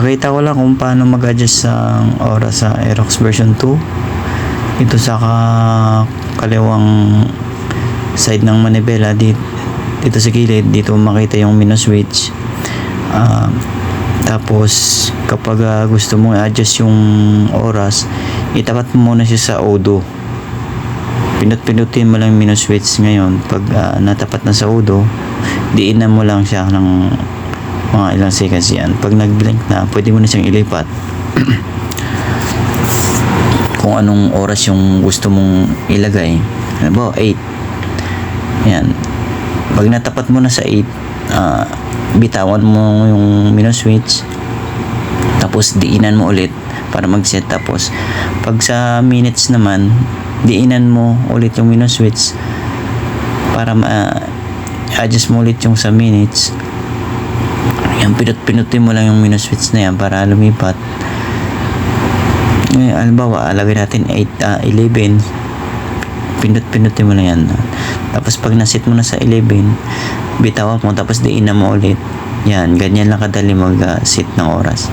Pakita ko lang kung paano mag-adjust ang oras sa Aerox version 2. Ito sa ka- kaliwang side ng manibela dito, dito sa gilid dito makita yung minus switch Ah, tapos kapag ah, gusto mong i-adjust yung oras itapat mo muna siya sa odo pinut-pinutin mo lang minus switch ngayon. Pag ah, natapat na sa odo diinan mo lang siya ng mga ilang seconds yan. Pag nag-blink na pwede mo na siyang ilipat. Kung anong oras yung gusto mong ilagay. Ano ba 8 yan. Pag natapat mo na sa 8 ah, bitawan mo yung minus switch. Tapos diinan mo ulit para mag-set. Tapos pag sa minutes naman diinan mo ulit yung minus switch para ma-adjust mo ulit yung sa minutes pinut-pinutin mo lang yung minus switch na yan para lumipat. Ngayon halimbawa alagay natin 8 ah, 11 pinut-pinutin mo lang yan. Tapos pag nasit mo na sa 11 bitawan mo tapos diinan mo ulit. Yan ganyan lang kadali mag ah, set ng oras